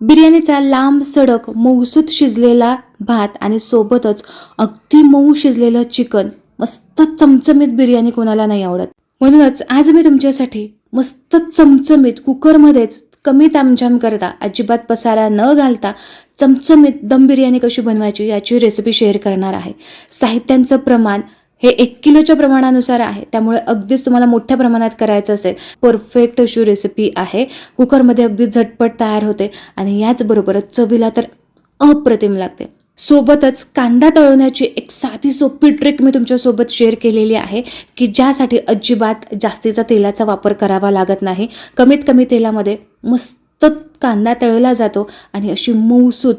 बिर्याणीचा लांब सडक मऊसूत शिजलेला भात आणि सोबतच अगदी मऊ शिजलेलं चिकन. मस्त चमचमीत बिर्याणी कोणाला नाही आवडत. म्हणूनच आज मी तुमच्यासाठी मस्त चमचमीत कुकरमध्येच कमी तामझाम करता अजिबात पसारा न घालता चमचमीत दम बिर्याणी कशी बनवायची याची रेसिपी शेअर करणार आहे. साहित्यांचं प्रमाण हे एक किलोच्या प्रमाणानुसार आहे. त्यामुळे अगदीच तुम्हाला मोठ्या प्रमाणात करायचं असेल. परफेक्ट अशी रेसिपी आहे. कुकरमध्ये अगदी झटपट तयार होते आणि याचबरोबरच चवीला तर अप्रतिम लागते. सोबतच कांदा तळवण्याची एक साधी सोपी ट्रिक मी तुमच्यासोबत शेअर केलेली आहे की ज्यासाठी अजिबात जास्तीचा तेलाचा वापर करावा लागत नाही. कमीत कमी तेलामध्ये मस्त कांदा तळला जातो आणि अशी मऊसूत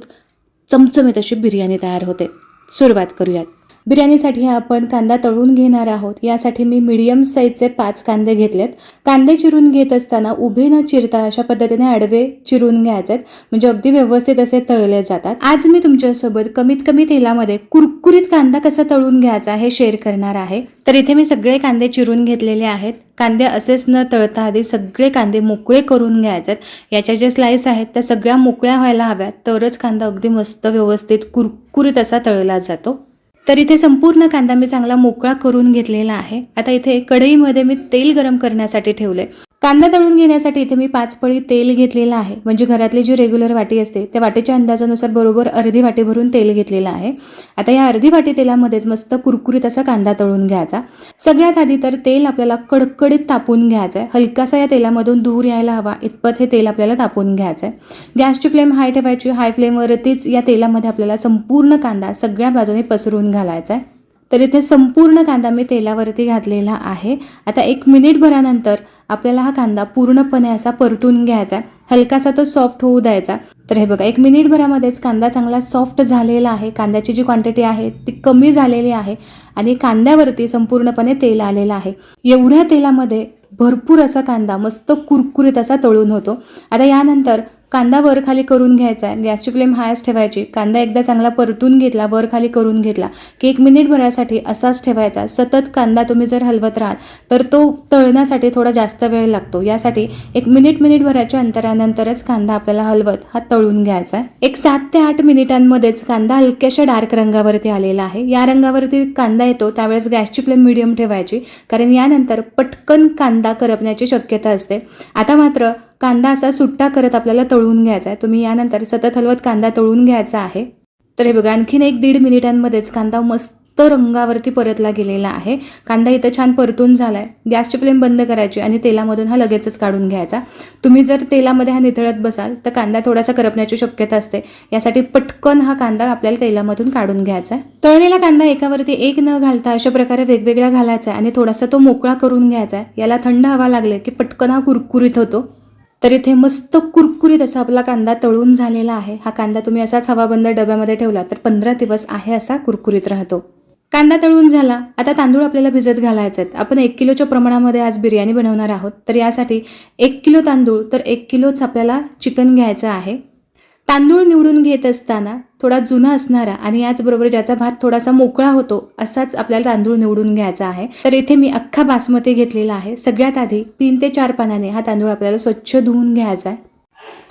चमचमीत अशी बिर्याणी तयार होते. सुरुवात करूयात. बिर्याणीसाठी आपण कांदा तळून घेणार आहोत. यासाठी मी मीडियम साईजचे पाच कांदे घेतलेत. कांदे चिरून घेत असताना उभे न चिरता अशा पद्धतीने आडवे चिरून घ्यायचे म्हणजे अगदी व्यवस्थित असे तळले जातात. आज मी तुमच्यासोबत कमीत कमी तेलामध्ये कुरकुरीत कांदा कसा तळून घ्यायचा हे शेअर करणार आहे. तर इथे मी सगळे कांदे चिरून घेतलेले आहेत. कांदे असेच न तळता आधी सगळे कांदे मोकळे करून घ्यायचे आहेत याच्या ज्या स्लाईस आहेत त्या सगळ्या मोकळ्या व्हायला हव्यात. तरच कांदा अगदी मस्त व्यवस्थित कुरकुरीत असा तळला जातो. तर इथे संपूर्ण कांदा मी चांगला मोकळा करून घेतलेला आहे. आता इथे कढईमध्ये मी तेल गरम करण्यासाठी ठेवले कांदा तळून घेण्यासाठी इथे मी पाच पळी तेल घेतलेलं आहे. म्हणजे घरातली जी रेग्युलर वाटी असते त्या वाटीच्या अंदाजानुसार बरोबर अर्धी वाटी भरून तेल घेतलेलं आहे. आता या अर्धी वाटी तेलामध्येच मस्त कुरकुरीत असा कांदा तळून घ्यायचा. सगळ्यात आधी तर तेल आपल्याला कडकडीत तापून घ्यायचं आहे हलकासा या तेलामधून धूर यायला हवा इतपत हे तेल आपल्याला तापून घ्यायचं आहे गॅसची फ्लेम हाय ठेवायची हाय फ्लेमवरतीच या तेलामध्ये आपल्याला संपूर्ण कांदा सगळ्या बाजूने पसरून घालायचा आहे तर इथे संपूर्ण कांदा मी तेलावरती घातलेला आहे. आता एक मिनिटभरानंतर आपल्याला हा कांदा पूर्णपणे असा परतून घ्यायचा आहे. हलकासा तो सॉफ्ट होऊ द्यायचा तर हे बघा एक मिनिटभरामध्येच कांदा चांगला सॉफ्ट झालेला आहे. कांद्याची जी क्वांटिटी आहे ती कमी झालेली आहे आणि कांद्यावरती संपूर्णपणे तेल आलेलं आहे. एवढ्या तेलामध्ये भरपूर असा कांदा मस्त कुरकुरीत असा तळून होतो. आता यानंतर कांदा वर खाली करून घ्यायचा आहे. गॅसची फ्लेम हायच ठेवायची. कांदा एकदा चांगला परतून घेतला वर खाली करून घेतला. की एक मिनिट भरायसाठी असाच ठेवायचा. सतत कांदा तुम्ही जर हलवत राहाल तर तो तळण्यासाठी थोडा जास्त वेळ लागतो. यासाठी एक मिनिट मिनिट भराच्या अंतरानंतरच कांदा आपल्याला हलवत हा तळून घ्यायचा आहे. एक सात ते आठ मिनिटांमध्येच कांदा हलक्याशा डार्क रंगावरती आलेला आहे. या रंगावरती कांदा येतो त्यावेळेस गॅसची फ्लेम मिडियम ठेवायची कारण यानंतर पटकन कांदा करपण्याची शक्यता असते. आता मात्र कांदा असा सुट्टा करत आपल्याला तळून घ्यायचा आहे. तुम्ही यानंतर सतत हलवत कांदा तळून घ्यायचा आहे. तर हे बघा आणखीन एक दीड मिनिटांमध्येच कांदा मस्त रंगावरती परतला गेलेला आहे. कांदा इथं छान परतून झाला आहे गॅसची फ्लेम बंद करायची आणि तेलामधून हा लगेचच काढून घ्यायचा. तुम्ही जर तेलामध्ये हा निथळत बसाल तर कांदा थोडासा करपण्याची शक्यता असते. यासाठी पटकन हा कांदा आपल्याला तेलामधून काढून घ्यायचा आहे. तळलेला कांदा एकावरती एक न घालता अशा प्रकारे वेगवेगळा घालायचा आहे आणि थोडासा तो मोकळा करून घ्यायचा आहे. याला थंड हवा लागले की पटकन हा कुरकुरीत होतो. तर इथे मस्त कुरकुरीत असा आपला कांदा तळून झालेला आहे. हा कांदा तुम्ही असाच हवाबंद डब्यामध्ये ठेवला तर पंधरा दिवस आहे असा कुरकुरीत राहतो. कांदा तळून झाला. आता तांदूळ आपल्याला भिजत घालायचे आहेत. आपण एक किलोच्या प्रमाणामध्ये आज बिर्याणी बनवणार आहोत. तर यासाठी एक किलो तांदूळ तर एक किलोच आपल्याला चिकन घ्यायचं आहे. तांदूळ निवडून घेत असताना थोडा जुना असणारा आणि याचबरोबर ज्याचा भात थोडासा मोकळा होतो असाच आपल्याला तांदूळ निवडून घ्यायचा आहे. तर इथे मी अख्खा बासमती घेतलेला आहे. सगळ्यात आधी तीन ते चार पानाने हा तांदूळ आपल्याला स्वच्छ धुवून घ्यायचा आहे.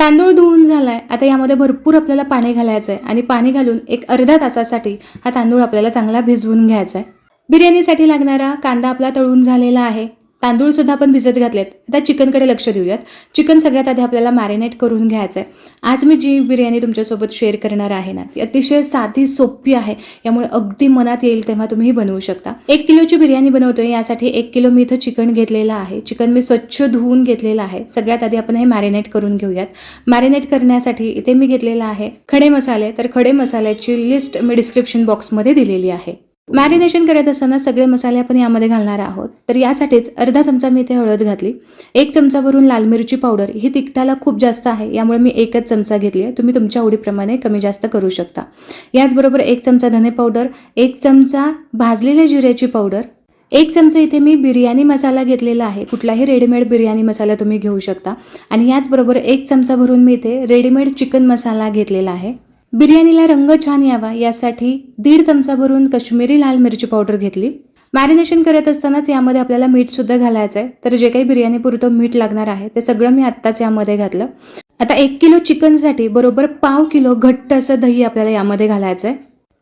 तांदूळ धुवून झालाय आता यामध्ये भरपूर आपल्याला पाणी घालायचं आहे आणि पाणी घालून एक अर्धा तासासाठी हा तांदूळ आपल्याला चांगला भिजवून घ्यायचा आहे. बिर्याणीसाठी लागणारा कांदा आपला तळून झालेला आहे. तांदूळ सुद्धा आपण भिजत घातलेत. आता चिकनकडे लक्ष देऊयात. चिकन सगळ्यात आधी आपल्याला मॅरिनेट करून घ्यायचं आहे आज मी जी बिर्याणी तुमच्यासोबत शेअर करणार आहे ना ती अतिशय साधी सोपी आहे. यामुळे अगदी मनात येईल तेव्हा तुम्ही बनवू शकता. एक किलोची बिर्याणी बनवतोय. यासाठी एक किलो मी इथं चिकन घेतलेलं आहे. चिकन मी स्वच्छ धुवून घेतलेलं आहे. सगळ्यात आधी आपण हे मॅरिनेट करून घेऊयात. मॅरिनेट करण्यासाठी इथे मी घेतलेलं आहे खडे मसाले. तर खडे मसाल्याची लिस्ट मी डिस्क्रिप्शन बॉक्समध्ये दिलेली आहे. मॅरिनेशन करत असताना सगळे मसाले आपण यामध्ये घालणार आहोत. तर यासाठीच अर्धा चमचा मी इथे हळद घातली. एक चमचा भरून लाल मिरची पावडर ही तिखटाला खूप जास्त आहे यामुळे मी एकच चमचा घेतली आहे. तुम्ही तुमच्या आवडीप्रमाणे कमी जास्त करू शकता. याचबरोबर एक चमचा धने पावडर एक चमचा भाजलेल्या जिऱ्याची पावडर एक चमचा इथे मी बिर्याणी मसाला घेतलेला आहे. कुठलाही रेडीमेड बिर्याणी मसाला तुम्ही घेऊ शकता. आणि याचबरोबर एक चमचा भरून मी इथे रेडीमेड चिकन मसाला घेतलेला आहे. बिर्याणीला रंग छान यावा यासाठी दीड चमचा भरून कश्मीरी लाल मिरची पावडर घेतली. मॅरिनेशन करत असतानाच यामध्ये आपल्याला मीठ सुद्धा घालायचं आहे तर जे काही बिर्याणी पुरतं मीठ लागणार आहे ते सगळं मी आत्ताच यामध्ये घातलं. आता एक किलो चिकनसाठी बरोबर पाव किलो घट्ट असं दही आपल्याला यामध्ये घालायचं आहे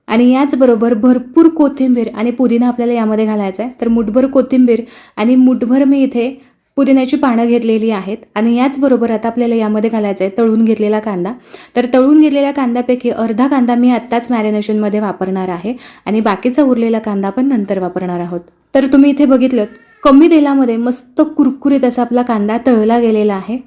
आणि याचबरोबर भरपूर कोथिंबीर आणि पुदिना आपल्याला यामध्ये घालायचा आहे तर मुठभर कोथिंबीर आणि मुठभर मी इथे पुदिन्याची पानं घेतलेली आहेत आणि याचबरोबर आता आपल्याला यामध्ये घालायचं आहे तळून घेतलेला कांदा. तर तळून घेतलेल्या कांद्यापैकी अर्धा कांदा मी आत्ताच मॅरिनेशनमध्ये वापरणार आहे आणि बाकीचा उरलेला कांदा पण नंतर वापरणार आहोत. तर तुम्ही इथे बघितलं कमी तेलामध्ये मस्त कुरकुरीत असा आपला कांदा तळला गेलेला आहे.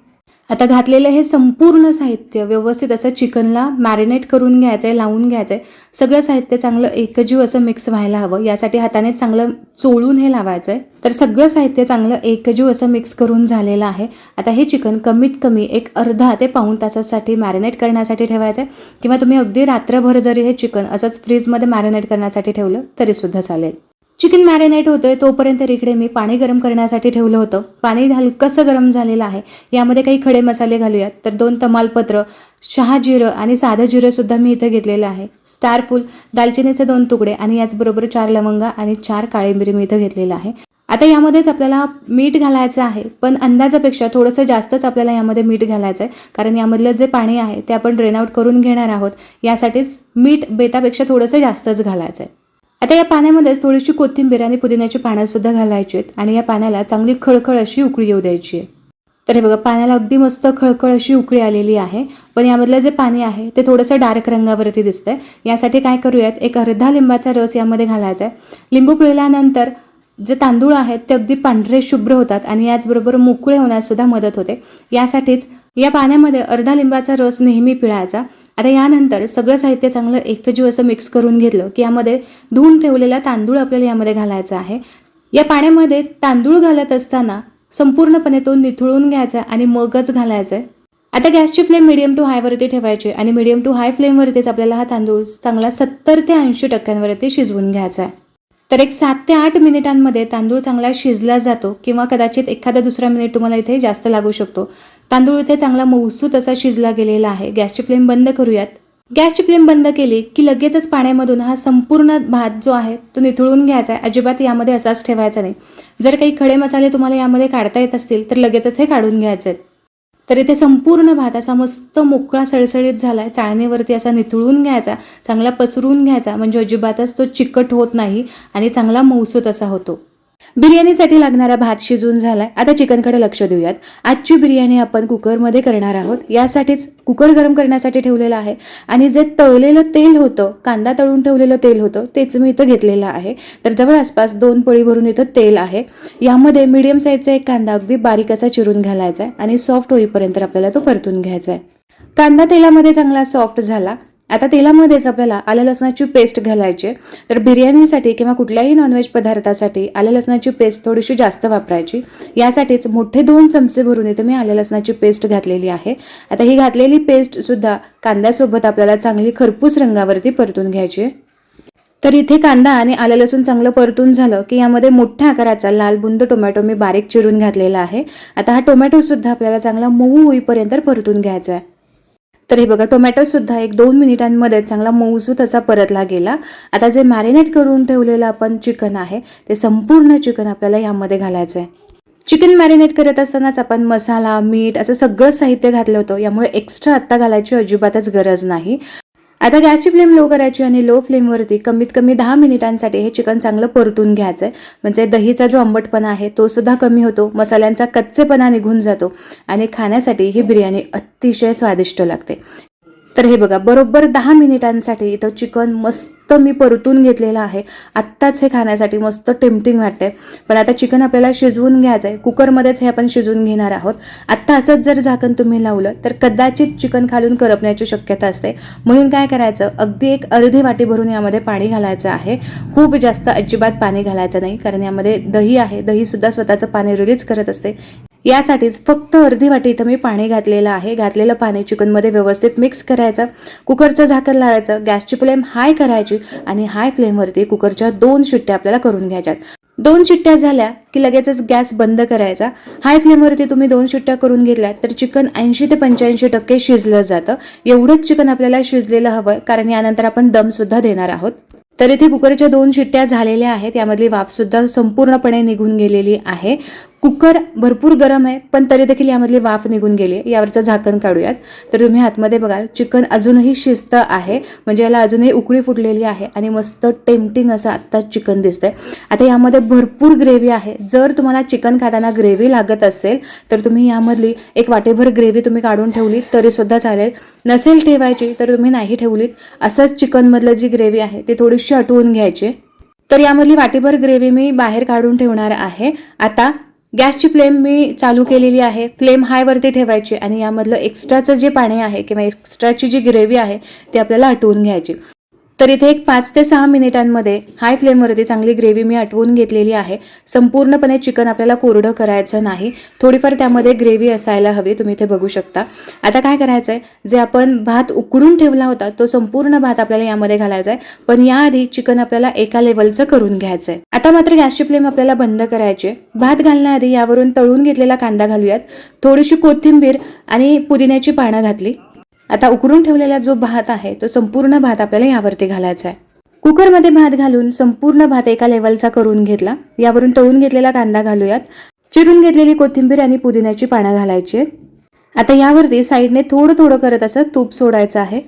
आता घातलेलं हे संपूर्ण साहित्य व्यवस्थित असं चिकनला मॅरिनेट करून घ्यायचं आहे लावून घ्यायचं आहे सगळं साहित्य चांगलं एकजीव असं मिक्स व्हायला हवं. यासाठी हाताने चांगलं चोळून हे लावायचं आहे तर सगळं साहित्य चांगलं एकजीव असं मिक्स करून झालेलं आहे. आता हे चिकन कमीत कमी एक अर्धा ते पाऊण तासासाठी मॅरिनेट करण्यासाठी ठेवायचं आहे किंवा तुम्ही अगदी रात्रभर जरी हे चिकन असंच फ्रीजमध्ये मॅरिनेट करण्यासाठी ठेवलं तरीसुद्धा चालेल. चिकन मॅरिनेट होतोय तोपर्यंत इकडे मी पाणी गरम करण्यासाठी ठेवलं होतं. पाणी हलकंसं गरम झालेलं आहे यामध्ये काही खडे मसाले घालूयात. तर दोन तमालपत्र शहा जिरं आणि साधं जिरंसुद्धा मी इथं घेतलेलं आहे. स्टारफुल दालचिनीचे दोन तुकडे आणि याचबरोबर चार लवंगा आणि चार काळी मिरी मी इथं घेतलेलं आहे. आता यामध्येच आपल्याला मीठ घालायचं आहे पण अंदाजापेक्षा थोडंसं जास्तच आपल्याला यामध्ये मीठ घालायचं आहे कारण यामधलं जे पाणी आहे ते आपण ड्रेन आउट करून घेणार आहोत. यासाठीच मीठ बेतापेक्षा थोडंसं जास्तच घालायचं आहे. आता या पाण्यामध्येच थोडीशी कोथिंबीर आणि पुदिन्याची पानं सुद्धा घालायची आहेत आणि या पाण्याला चांगली खळखळ अशी उकळी येऊ द्यायची आहे. तर हे बघा पाण्याला अगदी मस्त खळखळ अशी उकळी आलेली आहे. पण यामधलं जे पाणी आहे ते थोडंसं डार्क रंगावरती दिसतंय. यासाठी काय करूयात एक अर्धा लिंबाचा रस यामध्ये घालायचा आहे. लिंबू पिळल्यानंतर जे तांदूळ आहेत ते अगदी पांढरे शुभ्र होतात आणि याचबरोबर मोकळे होण्यास सुद्धा मदत होते. यासाठीच या पाण्यामध्ये अर्धा लिंबाचा रस नेहमी पिळायचा. आता यानंतर सगळं साहित्य चांगलं एकजीव असं मिक्स करून घेतलं की यामध्ये धुवून ठेवलेला तांदूळ आपल्याला यामध्ये घालायचा आहे. या पाण्यामध्ये तांदूळ घालत असताना संपूर्णपणे तो निथळून घ्यायचा आणि मगच घालायचा आहे. आता गॅसची फ्लेम मिडियम टू हायवरती ठेवायची आणि मिडियम टू हाय फ्लेमवरतीच आपल्याला हा तांदूळ चांगला सत्तर ते ऐंशी टक्क्यांवरती शिजवून घ्यायचा आहे. तर एक सात ते आठ मिनिटांमध्ये तांदूळ चांगला शिजला जातो किंवा कदाचित एखादा दुसरा मिनिट तुम्हाला इथे जास्त लागू शकतो. तांदूळ इथे चांगला मऊसू असा शिजला गेलेला आहे. गॅसची फ्लेम बंद करूयात. गॅसची फ्लेम बंद केली की लगेचच पाण्यामधून हा संपूर्ण भात जो आहे तो निथळून घ्यायचा आहे. अजिबात यामध्ये असाच ठेवायचा नाही. जर काही खडे मसाले तुम्हाला यामध्ये काढता येत असतील तर लगेचच हे काढून घ्यायचे आहेत. तर इथे संपूर्ण भात असा मस्त मोकळा सळसळीत झाला आहे चाळणीवरती असा निथळून घ्यायचा चांगला पसरून घ्यायचा. म्हणजे अजिबातच तो चिकट होत नाही आणि चांगला मऊसूत असा होतो. बिर्याणीसाठी लागणारा भात शिजून झालाय. आता चिकनकडे लक्ष देऊयात. आजची बिर्याणी आपण कुकरमध्ये करणार आहोत. यासाठीच कुकर गरम करण्यासाठी ठेवलेलं आहे. आणि जे तळलेलं तेल होतं कांदा तळून ठेवलेलं तेल होतं तेच मी इथं घेतलेलं आहे. तर जवळ आसपास दोन पळी भरून इथं तेल आहे. यामध्ये मीडियम साईजचा एक कांदा अगदी बारीक असा चिरून घालायचा आहे. आणि सॉफ्ट होईपर्यंत आपल्याला तो परतून घ्यायचा आहे. कांदा तेलामध्ये चांगला सॉफ्ट झाला. आता तेलामध्येच आपल्याला आलं लसणाची पेस्ट घालायची आहे. तर बिर्याणीसाठी किंवा कुठल्याही नॉनव्हेज पदार्थासाठी आलं लसणाची पेस्ट थोडीशी जास्त वापरायची. यासाठीच मोठे दोन चमचे भरून इथे मी आलं लसणाची पेस्ट घातलेली आहे. आता ही घातलेली पेस्टसुद्धा कांद्यासोबत आपल्याला चांगली खरपूस रंगावरती परतून घ्यायची आहे. तर इथे कांदा आणि आलं लसूण चांगलं परतून झालं की यामध्ये मोठ्या आकाराचा लाल बुंद टोमॅटो मी बारीक चिरून घातलेला आहे. आता हा टोमॅटोसुद्धा आपल्याला चांगला मऊ होईपर्यंत परतून घ्यायचा आहे. तर हे बघा टोमॅटो सुद्धा एक दोन मिनिटांमध्ये चांगला मऊसूत असा परतला गेला. आता जे मॅरिनेट करून ठेवलेलं आपण चिकन आहे ते संपूर्ण चिकन आपल्याला यामध्ये घालायचं आहे चिकन मॅरिनेट करत असतानाच आपण मसाला मीठ असं सगळं साहित्य घातलं होतं. यामुळे एक्स्ट्रा आत्ता घालायची अजिबातच गरज नाही. आता गॅसची फ्लेम लो करायची आणि लो फ्लेमवरती कमीत कमी दहा मिनिटांसाठी हे चिकन चांगलं परतून घ्यायचं आहे म्हणजे दहीचा जो आंबटपणा आहे तो सुद्धा कमी होतो. मसाल्यांचा कच्चेपणा निघून जातो. आणि खाण्यासाठी ही बिर्याणी अतिशय स्वादिष्ट लागते. तर हे बघा बरोबर दहा मिनिटांसाठी इथं चिकन मस्त मी परतून घेतलेलं आहे. आत्ताच हे खाण्यासाठी मस्त टेम्पटिंग वाटते पण आता चिकन आपल्याला शिजवून घ्यायचं आहे कुकरमध्येच हे आपण शिजवून घेणार आहोत. आत्ता असंच जर झाकण तुम्ही लावलं तर कदाचित चिकन खालून करपण्याची शक्यता असते. म्हणून काय करायचं अगदी एक अर्धी वाटी भरून यामध्ये पाणी घालायचं आहे. खूप जास्त अजिबात पाणी घालायचं नाही कारण यामध्ये दही आहे. दहीसुद्धा स्वतःचं पाणी रिलीज करत असते. यासाठीच फक्त अर्धी वाटी इथं मी पाणी घातलेलं आहे. घातलेलं पाणी चिकनमध्ये व्यवस्थित मिक्स करायचं. कुकरचं झाकण लावायचं. गॅसची फ्लेम हाय करायची आणि हाय फ्लेमवरती कुकरच्या दोन शिट्ट्या आपल्याला करून घ्यायच्यात. दोन शिट्ट्या झाल्या की लगेचच गॅस बंद करायचा. हाय फ्लेमवरती तुम्ही दोन शिट्ट्या करून घेतल्या तर चिकन ऐंशी ते पंच्याऐंशी टक्के शिजलं जातं. एवढंच चिकन आपल्याला शिजलेलं हवं कारण यानंतर आपण दमसुद्धा देणार आहोत. तर इथे कुकरच्या दोन शिट्ट्या झालेल्या आहेत. यामधली वाफसुद्धा संपूर्णपणे निघून गेलेली आहे. कुकर भरपूर गरम आहे पण तरी देखील यामधली वाफ निघून गेली आहे. यावरचं झाकण काढूयात. तर तुम्ही आतमध्ये बघाल चिकन अजूनही शिस्त आहे. म्हणजे याला अजूनही उकळी फुटलेली आहे आणि मस्त टेम्पटिंग असं आत्ताच चिकन दिसतंय. आता यामध्ये भरपूर ग्रेव्ही आहे. जर तुम्हाला चिकन खाताना ग्रेव्ही लागत असेल तर तुम्ही यामधली एक वाटेभर ग्रेव्ही तुम्ही काढून ठेवली तरी सुद्धा चालेल. नसेल ठेवायची तर तुम्ही नाही ठेवलीत. असंच चिकनमधलं जी ग्रेव्ही आहे ती थोडीशी आटवून घ्यायची. तर यामधली वाटीभर ग्रेव्ही मी बाहेर काढून ठेवणार आहे. आता गॅसची फ्लेम मी चालू केलेली आहे. फ्लेम हायवरती ठेवायची आणि यामधलं एक्स्ट्राचं जे पाणी आहे किंवा एक्स्ट्राची जी ग्रेव्ही आहे ती आपल्याला आटवून घ्यायची. तर इथे एक पाच ते सहा मिनिटांमध्ये हाय फ्लेमवरती चांगली ग्रेव्ही मी आटवून घेतलेली आहे. संपूर्णपणे चिकन आपल्याला कोरडं करायचं नाही. थोडीफार त्यामध्ये ग्रेव्ही असायला हवी तुम्ही इथे बघू शकता. आता काय करायचं आहे जे आपण भात उकडून ठेवला होता तो संपूर्ण भात आपल्याला यामध्ये घालायचा आहे. पण याआधी चिकन आपल्याला एका लेवलचं करून घ्यायचं आहे आता मात्र गॅसची फ्लेम आपल्याला बंद करायची आहे. भात घालण्याआधी यावरून तळून घेतलेला कांदा घालूयात. थोडीशी कोथिंबीर आणि पुदिन्याची पानं घातली. आता उकडून ठेवलेला जो भात आहे तो संपूर्ण भात आपल्याला यावरती घालायचा आहे. कुकरमध्ये भात घालून संपूर्ण भात एका लेवलचा करून घेतला. यावरून तळून घेतलेला कांदा घालूयात. चिरून घेतलेली कोथिंबीर आणि पुदिन्याची पानं घालायची आता यावरती साईडने थोडं थोडं करत असं तूप सोडायचं आहे.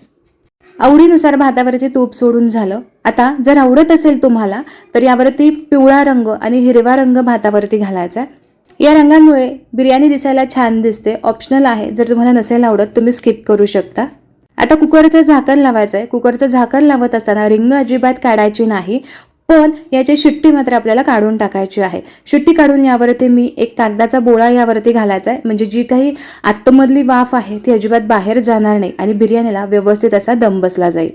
आवडीनुसार भातावरती तूप सोडून झालं. आता जर आवडत असेल तुम्हाला तर यावरती पिवळा रंग आणि हिरवा रंग भातावरती घालायचा आहे. या रंगांमुळे बिर्याणी दिसायला छान दिसते. ऑप्शनल आहे. जर तुम्हाला नसेल आवडत तुम्ही स्किप करू शकता. आता कुकरचं झाकण लावायचं आहे कुकरचं झाकण लावत असताना रिंग अजिबात काढायची नाही पण याची शिट्टी मात्र आपल्याला काढून टाकायची आहे. शिट्टी काढून यावरती मी एक कागदाचा बोळा यावरती घालायचा आहे म्हणजे जी काही आतमधली वाफ आहे ती अजिबात बाहेर जाणार नाही आणि बिर्याणीला व्यवस्थित असा दम बसला जाईल.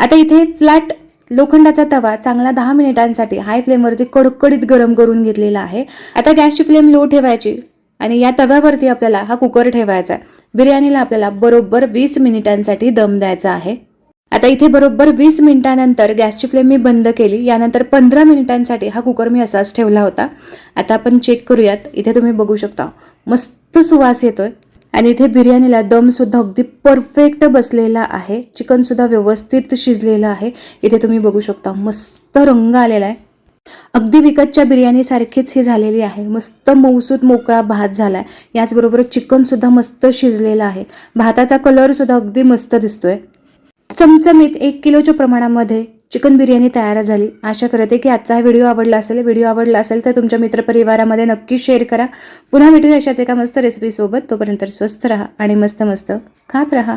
आता इथे फ्लॅट लोखंडाचा तवा चांगला दहा मिनिटांसाठी हाय फ्लेमवरती कडकडीत गरम करून घेतलेला आहे. आता गॅसची फ्लेम लो ठेवायची आणि या तव्यावरती आपल्याला हा कुकर ठेवायचा आहे. बिर्याणीला आपल्याला बरोबर वीस मिनिटांसाठी दम द्यायचा आहे. आता इथे बरोबर वीस मिनिटानंतर गॅसची फ्लेम मी बंद केली. यानंतर पंधरा मिनिटांसाठी हा कुकर मी असाच ठेवला होता. आता आपण चेक करूयात. इथे तुम्ही बघू शकता. मस्त सुवास येतोय. आणि इथे बिर्याणीला दम सुद्धा अगदी परफेक्ट बसलेला आहे. चिकन सुद्धा व्यवस्थित शिजलेलं आहे. इथे तुम्ही बघू शकता मस्त रंग आलेला आहे. अगदी विकतच्या बिर्याणीसारखीच ही झालेली आहे. मस्त मऊसूत मोकळा भात झाला आहे याचबरोबर चिकन सुद्धा मस्त शिजलेलं आहे. भाताचा कलरसुद्धा अगदी मस्त दिसतोय. चमचमीत एक किलोच्या प्रमाणामध्ये चिकन बिर्याणी तयार झाली. आशा करते की आजचा हा व्हिडिओ आवडला असेल. व्हिडिओ आवडला असेल तर तुमच्या मित्रपरिवारामध्ये नक्की शेअर करा. पुन्हा भेटूया अशाच एका मस्त रेसिपीसोबत तोपर्यंत स्वस्त राहा आणि मस्त मस्त खात राहा.